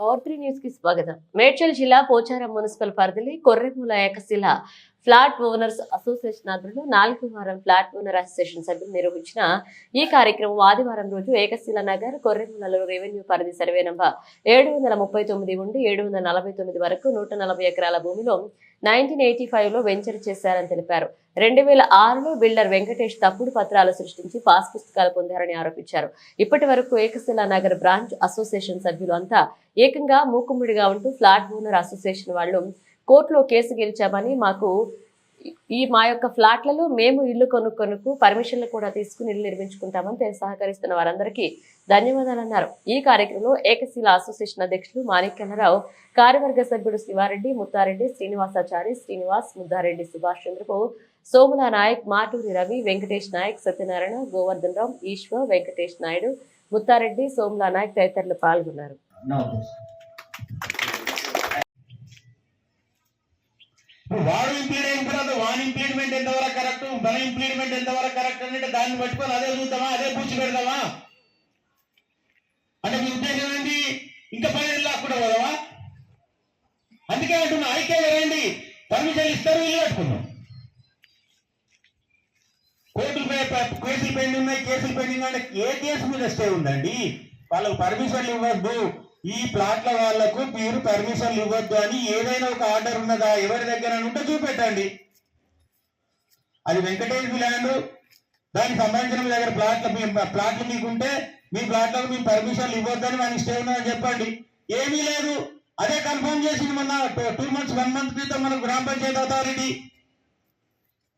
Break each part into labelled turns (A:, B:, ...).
A: న్యూస్కి స్వాగతం. మేడ్చల్ జిల్లా పోచారం మున్సిపల్ పరిధిని Korremula Ekashila flat owners association ఆధ్వర్యంలో నాలుగు వారం ఫ్లాట్ ఓనర్ అసోసియేషన్ సభ్యులు నిర్వహించిన ఈ కార్యక్రమం ఆదివారం రోజు ఏకశిల నగర్ కొర్రెమూలలో రెవెన్యూ పరిధి సర్వే నంబర్ ఏడు వందల ముప్పై తొమ్మిది నుండి ఏడు వందల నలభై తొమ్మిది వరకు నూట నలభై ఎకరాల భూమిలో నైన్టీన్ ఎయిటీ ఫైవ్లో వెంచర్ చేశారని తెలిపారు. రెండు వేల ఆరులో బిల్డర్ వెంకటేష్ తప్పుడు పత్రాలు సృష్టించి పాస్ పుస్తకాలు పొందారని ఆరోపించారు. ఇప్పటి వరకు నగర్ బ్రాంచ్ అసోసియేషన్ సభ్యులు అంతా ఏకంగా మూకుమ్మిడిగా ఉంటూ ఫ్లాట్ ఓనర్ అసోసియేషన్ వాళ్ళు కోర్టులో కేసు గెలిచామని మాకు ఈ మా యొక్క ఫ్లాట్లలో మేము ఇల్లు కొనుక్కొనుకు పర్మిషన్లు కూడా తీసుకుని ఇల్లు నిర్మించుకుంటామని సహకరిస్తున్న వారందరికీ ధన్యవాదాలు అన్నారు ఈ కార్యక్రమంలో ఏకశీల అసోసియేషన్ అధ్యక్షులు మాణిక్యనరావు కార్యవర్గ సభ్యుడు శివారెడ్డి ముత్తారెడ్డి శ్రీనివాసాచారి శ్రీనివాస్ ముద్దారెడ్డి సుభాష్ చంద్రబాబు సోముల నాయక్ మాటూరి రవి వెంకటేష్ నాయక్ సత్యనారాయణ గోవర్ధన్ రావు ఈశ్వర్ వెంకటేష్ నాయుడు ముత్తారెడ్డి సోముల నాయక్ తదితరులు పాల్గొన్నారు
B: No. ఇప్పుడు వాడు ఇంప్లీడ్ అయిన తర్వాత వాని ఇంప్లీడ్మెంట్ ఎంతవరకు కరెక్ట్ మన ఇంప్లీడ్మెంట్ ఎంతవరకు కరెక్ట్ అంటే దాన్ని పట్టుకొని అదే చూద్దామా? అదే పూచి పెడదామా? అంటే మీ ఉద్దేశం ఏంటి? ఇంకా పని లాక్కుండా పోదామా అందుకే అంటున్నా ఐకే రండి పర్మిషన్ ఇస్తారు ఇల్లు కట్టుకుందాం కోర్టులు పే- కేసులు పెండింగ్ ఉన్నాయి కేసులు పెండింగ్ అంటే ఏ కేసు మీద స్టే ఉందండి? వాళ్ళకు పర్మిషన్లు ఇవ్వద్దు. ఈ ప్లాట్ల వాళ్ళకు మీరు పర్మిషన్లు ఇవ్వద్దు అని ఏదైనా ఒక ఆర్డర్ ఉన్నదా ఎవరి దగ్గర ఉంటే చూపెట్టండి. అది వెంకటేష్ ల్యాండ్. దానికి సంబంధించిన మీ దగ్గర ప్లాట్లు మీ ప్లాట్లు మీకుంటే మీ ప్లాట్లకు మీ పర్మిషన్లు ఇవ్వద్దని మనకి స్టే ఉన్నదని చెప్పండి. ఏమీ లేదు. అదే కన్ఫర్మ్ చేసింది మొన్న టూ మంత్స్ వన్ మంత్ క్రితం మన గ్రామ పంచాయతీ అథారిటీ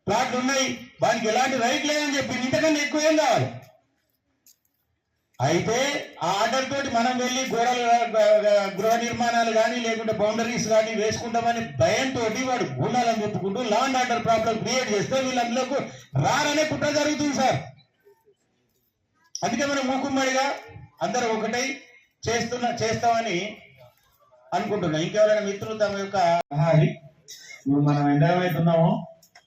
B: ప్లాట్లు ఉన్నాయి. దానికి ఎలాంటి రైట్ లేదని చెప్పింది ఇంతకన్నా ఎక్కువ ఏం కావాలి? అయితే ఆ ఆర్డర్ తోటి మనం వెళ్ళి గోడలు గృహ నిర్మాణాలు కానీ లేకుంటే బౌండరీస్ కానీ వేసుకుంటామని భయంతో వాడు గుండాలని చెప్పుకుంటూ law and order problem create చేస్తే వీళ్ళందరకు రారనే కుట్ర జరుగుతుంది సార్. అందుకే మనం మూకుమ్మడిగా అందరూ ఒకటై చేస్తున్న చేస్తామని అనుకుంటున్నాం. ఇంకెవరైనా మిత్రులు తమ యొక్క ఇప్పుడు మనం ఎందరం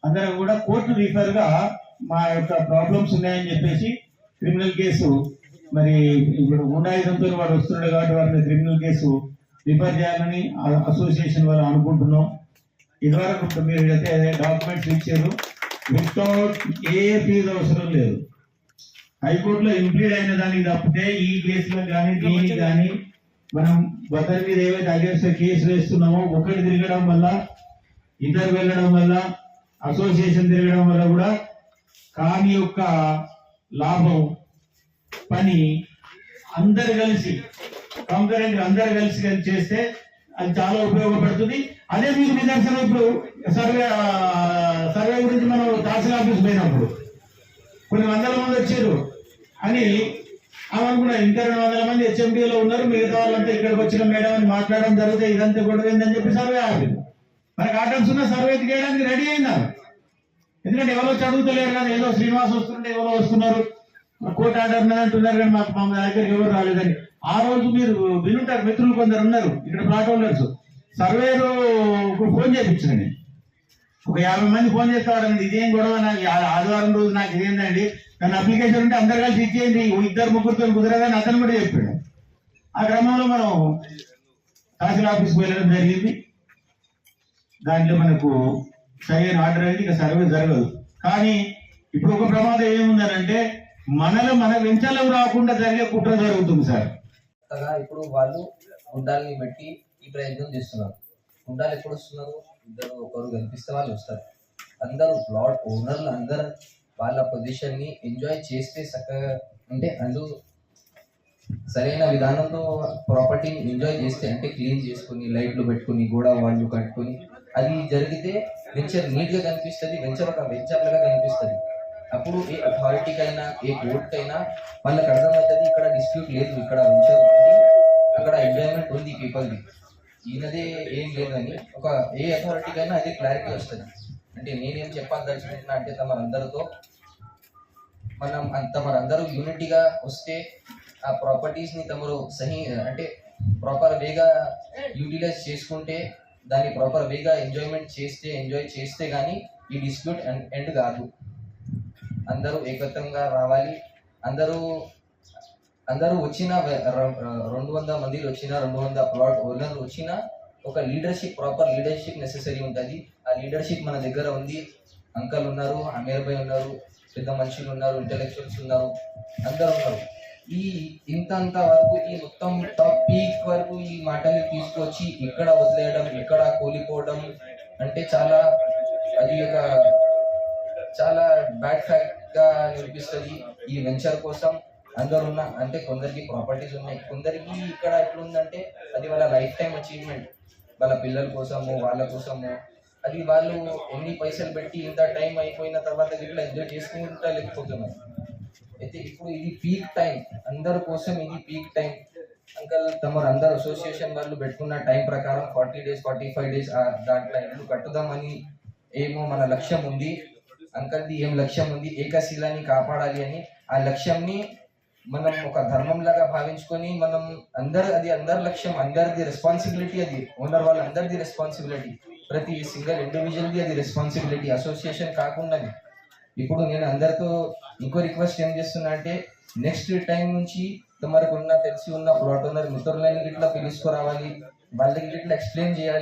B: అందరం కూడా కోర్టు రిఫర్గా మా యొక్క ప్రాబ్లమ్స్ ఉన్నాయని చెప్పేసి క్రిమినల్ కేసు మరి ఇప్పుడు గుండాయుధంతో వాడు వస్తున్నాడు కాబట్టి వారిని క్రిమినల్ కేసు రిఫర్ చేయాలని అసోసియేషన్ వాళ్ళు అనుకుంటున్నాం. ఇదివరకు మీరు అయితే డాక్యుమెంట్స్ ఇచ్చారు వితౌట్ ఏ ఫీజు అవసరం లేదు. హైకోర్టులో ఇంప్లీడ్ అయిన దానికి తప్పితే ఈ కేసులో కానీ దీనికి కానీ మనం ఒకరి మీద ఏవైతే అగేన్స్ట్ కేసు వేస్తున్నామో ఒకటి తిరగడం వల్ల ఇద్దరు వెళ్ళడం వల్ల అసోసియేషన్ తిరగడం వల్ల కూడా కాని యొక్క లాభం పని అందరు కలిసి కంపేరెంట్ అందరు కలిసి చేస్తే అది చాలా ఉపయోగపడుతుంది. అదే మీకు నిదర్శనం ఇప్పుడు సర్వే సర్వే గురించి మనం తహసీల్ ఆఫీస్ పోయినప్పుడు. కొన్ని వందల మంది వచ్చారు అని ఆమె అనుకున్నా ఇంకా రెండు వందల మంది హెచ్ఎండిలో ఉన్నారు మిగతా వాళ్ళంతా ఇక్కడికి వచ్చిన మేడం అని మాట్లాడడం జరిగితే ఇదంతా గొడవ చెప్పి సర్వే ఆపింది. మనకి ఆటమ్స్ ఉన్న సర్వే చేయడానికి రెడీ అయినారు. ఎందుకంటే ఎవరో చదువుతలేరు కానీ ఏదో శ్రీనివాస్ వస్తుంటే ఎవరో వస్తున్నారు. కోర్టు ఆర్డర్ మీద అంటున్నారు కానీ మాకు మా దగ్గరికి ఎవరు రాలేదని. ఆ రోజు మీరు వినుంటారు మిత్రులు కొందరు ఉన్నారు ఇక్కడ ప్లాట్ హోల్డర్స్ సర్వేరు ఫోన్ చేయించిన నేను. ఒక యాభై మంది ఫోన్ చేస్తారండి ఇదేం గొడవ నాకు? ఆ- ఆదివారం రోజు నాకు ఇదేందండి? నన్ను అప్లికేషన్ ఉంటే అందరు కలిసి ఇచ్చేయండి ఇద్దరు ముగ్గురితో కుదరదని అతను కూడా చెప్పాడు. ఆ క్రమంలో మనం తహసీల్ ఆఫీస్కి వెళ్ళడం జరిగింది. దాంట్లో మనకు సరైన ఆర్డర్ అయితే ఇక సర్వే జరగదు. కానీ ఇప్పుడు ఒక ప్రమాదం ఏముందనంటే మనలో మన వెంచలం రాకుండా జరిగే కుట్ర జరుగుతుంది సార్.
C: కొత్తగా ఇప్పుడు వాళ్ళు గుండాలని పెట్టి ఈ ప్రయత్నం చేస్తున్నారు. గుండాలు ఎప్పుడు వస్తున్నారు? ఇద్దరు ఒకరు కనిపిస్తే వాళ్ళు వస్తారు. అందరూ ప్లాట్ ఓనర్లు అందరూ వాళ్ళ పొజిషన్ని ఎంజాయ్ చేస్తే చక్కగా అంటే అందు సరైన విధానంలో ప్రాపర్టీని ఎంజాయ్ చేస్తే అంటే క్లీన్ చేసుకుని లైట్లు పెట్టుకుని గోడ వాళ్ళు కట్టుకుని అది జరిగితే వెంచర్ నీట్గా కనిపిస్తుంది వెంచర్ ఒక వెంచర్ లాగా కనిపిస్తుంది. అప్పుడు ఏ అథారిటీకి అయినా ఏ కోర్టుకైనా అయినా వాళ్ళకి అర్థమవుతుంది ఇక్కడ డిస్ప్యూట్ లేదు ఇక్కడ వెంచర్ అక్కడ ఎంజాయ్మెంట్ ఉంది పీపుల్ది ఈయనదే ఏం లేదని ఒక ఏ అథారిటీకి అయినా క్లారిటీ వస్తుంది. అంటే నేనేం చెప్పాలదలుచుకుంటున్నా అంటే తమరందరితో మనం తమరందరూ యూనిటీగా వస్తే ఆ ప్రాపర్టీస్ని తమరు సహి అంటే ప్రాపర్ వేగా యూటిలైజ్ చేసుకుంటే దాన్ని ప్రాపర్ వేగా ఎంజాయ్మెంట్ చేస్తే ఎంజాయ్ చేస్తే కానీ ఈ డిస్ప్యూట్ ఎండ్ కాదు. అందరూ ఏకత్వంగా రావాలి. అందరూ అందరూ వచ్చిన రెండు వందల మందిలు వచ్చిన రెండు వందల ప్లాట్ ఓనర్లు వచ్చిన ఒక లీడర్షిప్ ప్రాపర్ లీడర్షిప్ నెసెసరీ ఉంటుంది. ఆ లీడర్షిప్ మన దగ్గర ఉంది. అంకల్ ఉన్నారు అమీర్భాయ్ ఉన్నారు పెద్ద మనుషులు ఉన్నారు ఇంటెలెక్చువల్స్ ఉన్నారు. అందరు ఉన్నారు. ఈ ఇంత అంత వరకు ఈ మొత్తం టాప్ పీక్ వరకు ఈ మాటలు తీసుకొచ్చి ఇక్కడ వదిలేయడం ఇక్కడ కూలిపోవడం అంటే చాలా అది ఒక చాలా బ్యాడ్ ఫ్యాక్ట్ గా నిలిపిస్తుంది ఈ వెంచర్ కోసం. అందరు ఉన్న అంటే కొందరికి ప్రాపర్టీస్ ఉన్నాయి. కొందరికి ఇక్కడ ఎట్లుందంటే అది వాళ్ళ లైఫ్ టైం అచీవ్మెంట్ వాళ్ళ పిల్లల కోసము వాళ్ళ కోసము. అది వాళ్ళు ఎన్ని పైసలు పెట్టి ఇంత టైం అయిపోయిన తర్వాత ఇట్లా ఎంజాయ్ చేసుకుంటా లేకపోతున్నారు. అయితే ఇప్పుడు ఇది పీక్ టైం అందరి కోసం ఇది పీక్ టైం అంకల్ తమరు అందరు అసోసియేషన్ వాళ్ళు పెట్టుకున్న టైం ప్రకారం forty days forty five days దాంట్లో ఇల్లు కట్టుదామని ఏమో మన లక్ష్యం ఉంది. అంకల్ది ఏం లక్ష్యం ఉంది ఏకశిలాన్ని కాపాడాలి అని ఆ లక్ష్యంని మనం ఒక ధర్మం లాగా భావించుకొని మనం అందరు అది అందరి లక్ష్యం అందరిది రెస్పాన్సిబిలిటీ అది. ఓనర్ వాళ్ళందరిది రెస్పాన్సిబిలిటీ ప్రతి సింగల్ ఇండివిజువల్ది అది రెస్పాన్సిబిలిటీ అసోసియేషన్ కాకుండా ఇప్పుడు నేను అందరితో ఇంకో రిక్వెస్ట్ ఏం చేస్తున్నా అంటే నెక్స్ట్ టైం నుంచి తమరికి ఉన్న తెలిసి ఉన్న ప్లాట్ ఓనర్ మిత్రులని ఇట్లా పిలుచుకురావాలి. వాళ్ళకి ఇట్లా ఎక్స్ప్లెయిన్ చేయాలి.